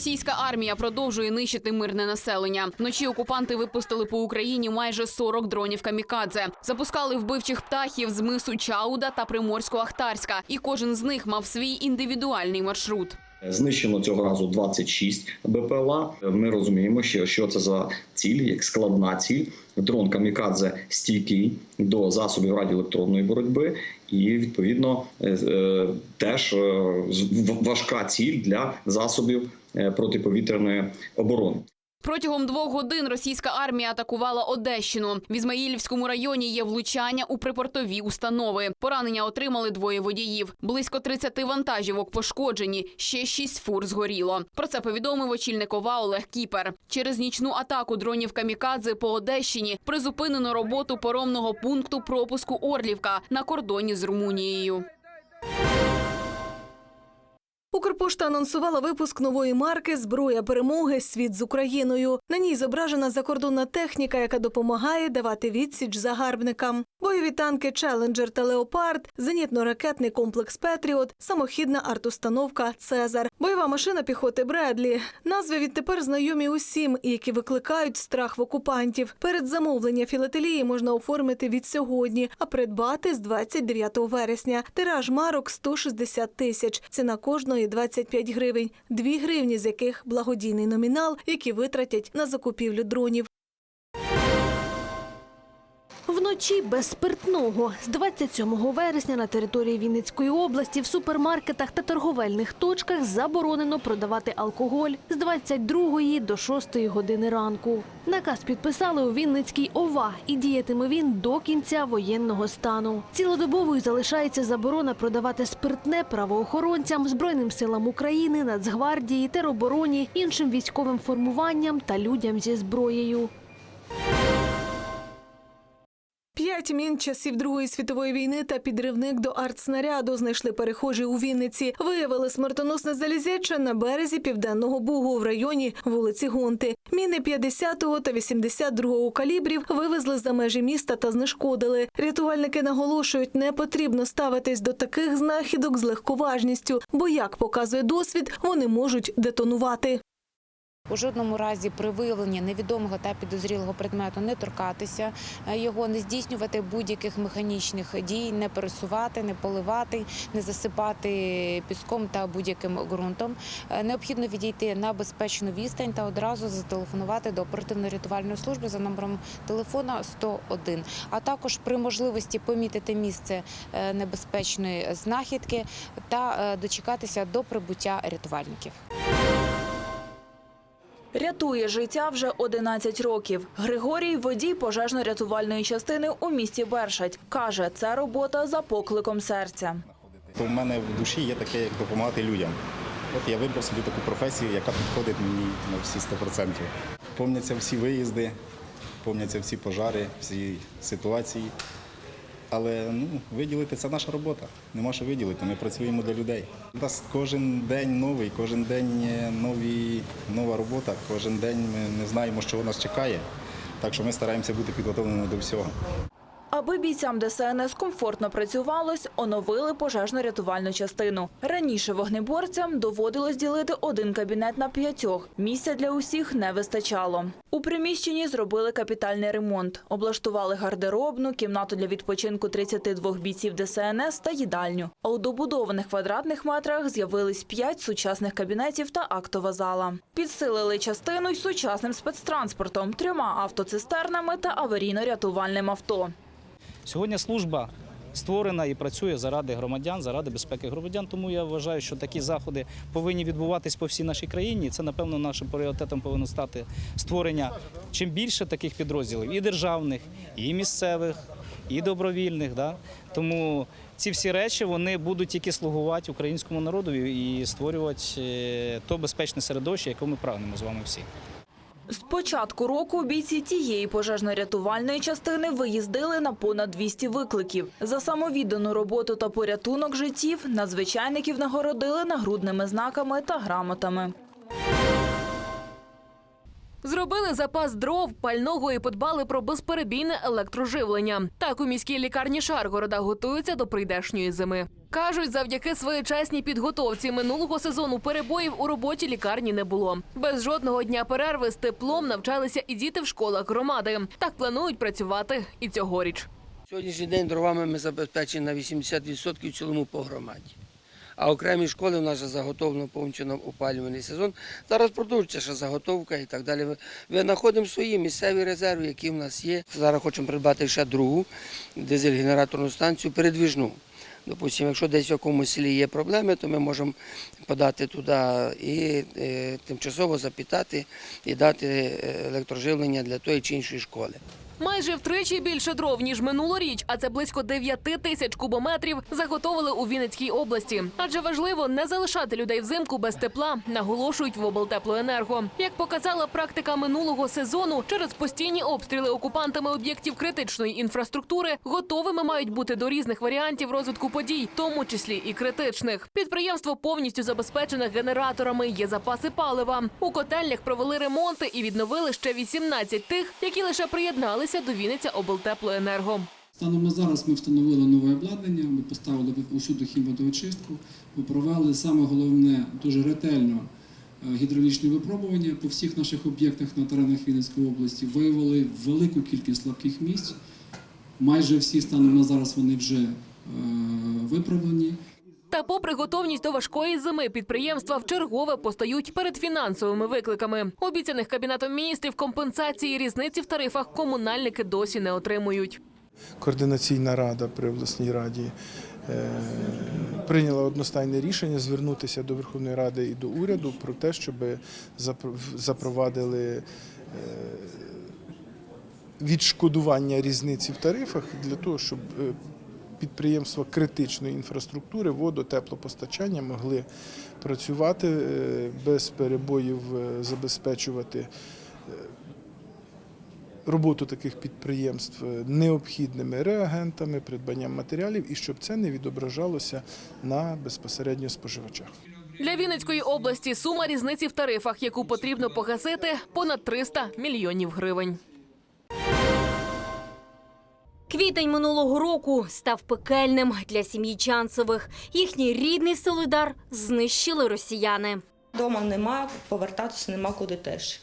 Російська армія продовжує нищити мирне населення. Вночі окупанти випустили по Україні майже 40 дронів камікадзе. Запускали вбивчих птахів з мису Чауда та Приморсько-Ахтарська, і кожен з них мав свій індивідуальний маршрут. Знищено цього разу 26 БПЛА. Ми розуміємо, що, це за ціль, як складна ціль. Дрон камікадзе стійкий до засобів радіоелектронної боротьби, і відповідно е, е, теж е, важка ціль для засобів протиповітряної оборони. Протягом двох годин російська армія атакувала Одещину. В Ізмаїльському районі є влучання у припортові установи. Поранення отримали двоє водіїв. Близько 30 вантажівок пошкоджені. Ще шість фур згоріло. Про це повідомив очільник ОВА Олег Кіпер. Через нічну атаку дронів камікадзе по Одещині призупинено роботу поромного пункту пропуску Орлівка на кордоні з Румунією. Укрпошта анонсувала випуск нової марки Зброя перемоги Світ з Україною. На ній зображена закордонна техніка, яка допомагає давати відсіч загарбникам. Бойові танки Челенджер та Леопард, зенітно-ракетний комплекс Петріот, самохідна артустановка Цезар, бойова машина піхоти Бредлі. Назви відтепер знайомі усім, які викликають страх в окупантів. Перед замовлення філателії можна оформити від сьогодні, а придбати з 29 вересня. Тираж марок 160 тисяч. Ціна кожної 25 гривень, 2 гривні з яких благодійний номінал, які витратять на закупівлю дронів. Вночі без спиртного з 27 вересня на території Вінницької області в супермаркетах та торговельних точках заборонено продавати алкоголь з 22 до 6 години ранку. Наказ підписали у Вінницькій ОВА і діятиме він до кінця воєнного стану. Цілодобовою залишається заборона продавати спиртне правоохоронцям, збройним силам України, Нацгвардії, теробороні, іншим військовим формуванням та людям зі зброєю. П'ять мін часів Другої світової війни та підривник до артснаряду знайшли перехожі у Вінниці. Виявили смертоносне залізяче на березі південного бугу в районі вулиці Гонти. Міни 50-го та 82-го калібрів вивезли за межі міста та знешкодили. Рятувальники наголошують, не потрібно ставитись до таких знахідок з легковажністю, бо як показує досвід, вони можуть детонувати. У жодному разі при виявленні невідомого та підозрілого предмету не торкатися е, його, не здійснювати будь-яких механічних дій, не пересувати, не поливати, не засипати піском та будь-яким ґрунтом. Е, Необхідно відійти на безпечну відстань та одразу зателефонувати до оперативно-рятувальної служби за номером телефона 101. А також при можливості помітити місце е, небезпечної знахідки та дочекатися до прибуття рятувальників. Рятує життя вже 11 років. Григорій водій пожежно-рятувальної частини у місті Бершадь. Каже, це робота за покликом серця. В мене в душі є таке, як допомагати людям. От я вибрав собі таку професію, яка підходить мені на всі 100%. Помняться всі виїзди, помняться всі пожари, всі ситуації. Але ну, виділити це наша робота. Нема що виділити. Ми працюємо для людей. У нас кожен день новий, кожен день нові, нова робота, кожен день ми не знаємо, що нас чекає. Так що ми стараємося бути підготовленими до всього. Аби бійцям ДСНС комфортно працювалось, оновили пожежно-рятувальну частину. Раніше вогнеборцям доводилось ділити один кабінет на п'ятьох. Місця для усіх не вистачало. У приміщенні зробили капітальний ремонт, облаштували гардеробну, кімнату для відпочинку 32 бійців ДСНС та їдальню. А у добудованих квадратних метрах з'явились п'ять сучасних кабінетів та актова зала. Підсилили частину й сучасним спецтранспортом, трьома автоцистернами та аварійно-рятувальним авто. Сьогодні служба створена і працює заради громадян, заради безпеки громадян. Тому я вважаю, що такі заходи повинні відбуватись по всій нашій країні. Це, напевно, нашим пріоритетом повинно стати створення чим більше таких підрозділів і державних, і місцевих, і добровільних. Да? Тому ці всі речі вони будуть тільки слугувати українському народу і створювати е, то безпечне середовище, яке ми прагнемо з вами всі. З початку року бійці тієї пожежно-рятувальної частини виїздили на понад 200 викликів. За самовіддану роботу та порятунок життів надзвичайників нагородили нагрудними знаками та грамотами. Зробили запас дров, пального і подбали про безперебійне електроживлення. Так у міській лікарні Шаргорода готуються до прийдешньої зими. Кажуть, завдяки своєчасній підготовці минулого сезону перебоїв у роботі лікарні не було. Без жодного дня перерви з теплом навчалися і діти в школах громади. Так планують працювати і цьогоріч. Сьогоднішній день дровами ми забезпечені на 80% в цілому по громаді. А окремі школи в нас заготовлено повністю опалювальний сезон. Зараз продовжується ще заготовка і так далі. Ми- знаходимо свої місцеві резерви, які в нас є. Зараз хочемо придбати ще другу дизель-генераторну станцію передвіжну. Допустимо, якщо десь в якомусь селі є проблеми, то ми можемо подати туди і е, тимчасово запітати і дати е, електроживлення для тої чи іншої школи. Майже втричі більше дров ніж минулоріч, а це близько 9 тисяч кубометрів заготовили у Вінницькій області. Адже важливо не залишати людей взимку без тепла, наголошують в облтеплоенерго. Як показала практика минулого сезону, через постійні обстріли окупантами об'єктів критичної інфраструктури готовими мають бути до різних варіантів розвитку подій, тому числі і критичних. Підприємство повністю забезпечене генераторами. Є запаси палива. У котельнях провели ремонти і відновили ще 18 тих, які лише приєдналися до Вінниця облтеплоенерго. Станом на зараз ми встановили нове обладнання, ми поставили усюди хімводоочистку, ми провели саме головне дуже ретельно е, гідравлічні випробування по всіх наших об'єктах на теренах Вінницької області. Виявили велику кількість слабких місць. Майже всі станом на зараз вони вже е, виправлені. Та, попри готовність до важкої зими, підприємства вчергове постають перед фінансовими викликами. Обіцяних кабінетом міністрів компенсації різниці в тарифах комунальники досі не отримують. координаційна рада при обласній раді е, прийняла одностайне рішення звернутися до Верховної Ради і до уряду про те, щоб запро- запровадили е, відшкодування різниці в тарифах для того, щоб е, підприємства критичної інфраструктури, воду, теплопостачання могли працювати е, без перебоїв, е, забезпечувати роботу таких підприємств е, необхідними реагентами, придбанням матеріалів і щоб це не відображалося на безпосередньо споживачах. Для Вінницької області сума різниці в тарифах, яку потрібно погасити, понад 300 мільйонів гривень. Квітень минулого року став пекельним для сім'ї Чанцевих. Їхній рідний Солидар знищили росіяни. Дома нема, повертатися нема куди теж.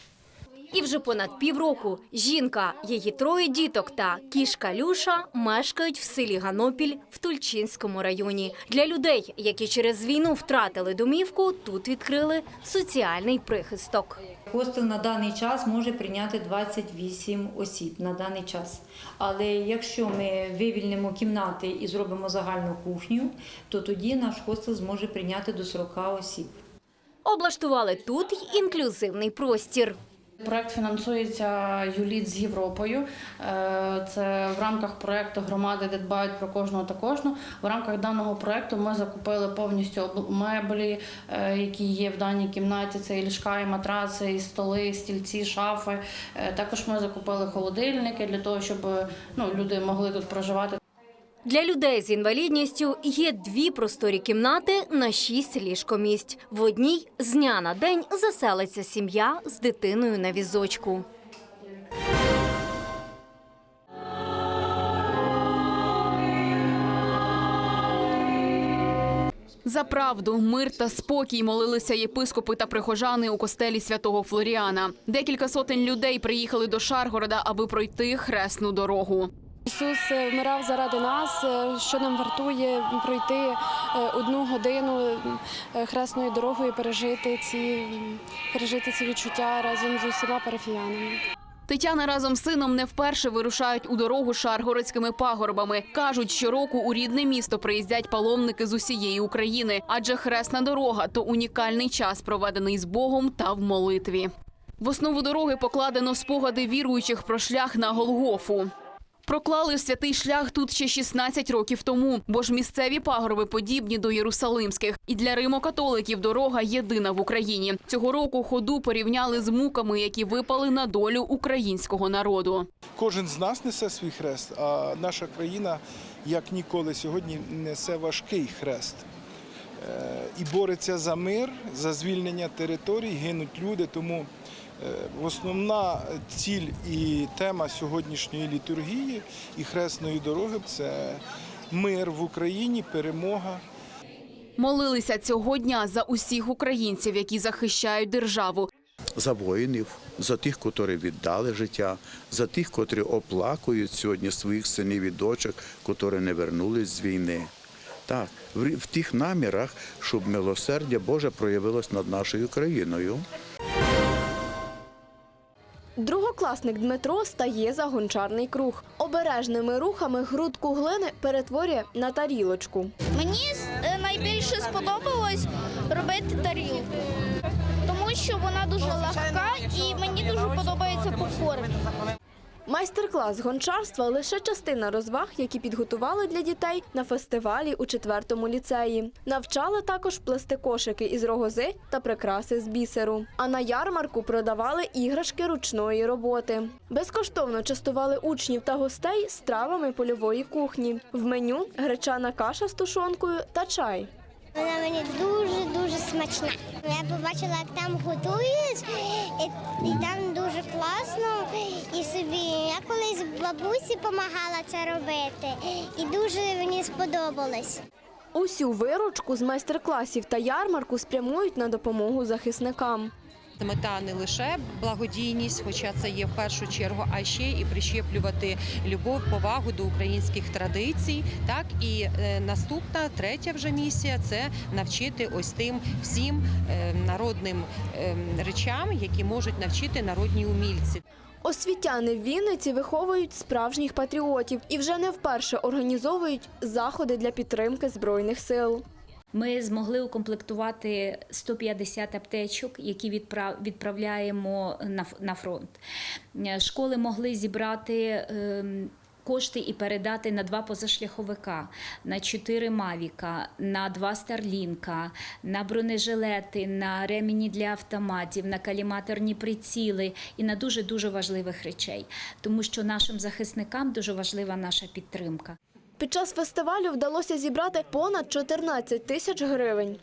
І вже понад півроку жінка, її троє діток та кішка Люша мешкають в селі Ганопіль в Тульчинському районі. Для людей, які через війну втратили домівку, тут відкрили соціальний прихисток. Хостел на даний час може прийняти 28 осіб на даний час. Але якщо ми вивільнимо кімнати і зробимо загальну кухню, то тоді наш хостел зможе прийняти до 40 осіб. Облаштували тут й інклюзивний простір. Проект фінансується ЮЛІТ з Європою. Е, Це в рамках проекту громади, де дбають про кожного та кожну. В рамках даного проекту ми закупили повністю меблі, е, які є в даній кімнаті. Це і ліжка, і матраци, і столи, і стільці, шафи. Е, Також ми закупили холодильники для того, щоб ну, люди могли тут проживати. Для людей з інвалідністю є дві просторі кімнати на шість ліжкомість. В одній з дня на день заселиться сім'я з дитиною на візочку. За правду, мир та спокій молилися єпископи та прихожани у костелі святого Флоріана. Декілька сотень людей приїхали до Шаргорода, аби пройти хресну дорогу. Ісус е, вмирав заради нас, е, що нам вартує пройти е, одну годину хресною дорогою, пережити ці, пережити ці відчуття разом з усіма парафіянами. Тетяна разом з сином не вперше вирушають у дорогу шаргородськими пагорбами. кажуть, щороку у рідне місто приїздять паломники з усієї України, адже хресна дорога то унікальний час, проведений з Богом та в молитві. В основу дороги покладено спогади віруючих про шлях на Голгофу. Проклали святий шлях тут ще 16 років тому, бо ж місцеві пагорби подібні до єрусалимських. І для римокатоликів дорога єдина в Україні. Цього року ходу порівняли з муками, які випали на долю українського народу. Кожен з нас несе свій хрест, а наша країна, як ніколи сьогодні, несе важкий хрест. Е, І бореться за мир, за звільнення територій, гинуть люди. Тому Основна ціль і тема сьогоднішньої літургії і хресної дороги це мир в Україні, перемога. Молилися цього дня за усіх українців, які захищають державу. за воїнів, за тих, котрі віддали життя, за тих, котрі оплакують сьогодні своїх синів і дочок, котрі не вернулись з війни. Так, в в тих намірах, щоб милосердя Боже проявилось над нашою країною. Другокласник Дмитро стає за гончарний круг. Обережними рухами грудку глини перетворює на тарілочку. Мені е, найбільше сподобалось робити тарілку, тому що вона дуже легка і мені дуже подобається по формі. Майстер-клас гончарства лише частина розваг, які підготували для дітей на фестивалі у четвертому ліцеї. Навчали також плести кошики із рогози та прикраси з бісеру. А на ярмарку продавали іграшки ручної роботи. Безкоштовно частували учнів та гостей стравами польової кухні. В меню гречана каша з тушонкою та чай. Вона мені дуже дуже смачна. Я побачила, як там готують, і, і там дуже класно. І собі я колись бабусі допомагала це робити, і дуже мені сподобалось. Усю виручку з майстер-класів та ярмарку спрямують на допомогу захисникам. Мета не лише благодійність, хоча це є в першу чергу, а ще і прищеплювати любов, повагу до українських традицій. Так і е, наступна третя вже місія це навчити ось тим всім е, народним е, речам, які можуть навчити народні умільці. Освітяни в Вінниці виховують справжніх патріотів і вже не вперше організовують заходи для підтримки збройних сил. Ми змогли укомплектувати 150 аптечок, які відправляємо на фронт. Е, Школи могли зібрати. ем, Кошти і передати на два позашляховика, на чотири мавіка, на два старлінка, на бронежилети, на ремені для автоматів, на каліматорні приціли і на дуже дуже важливих речей, тому що нашим захисникам дуже важлива наша підтримка. Під час фестивалю вдалося зібрати понад 14 тисяч гривень.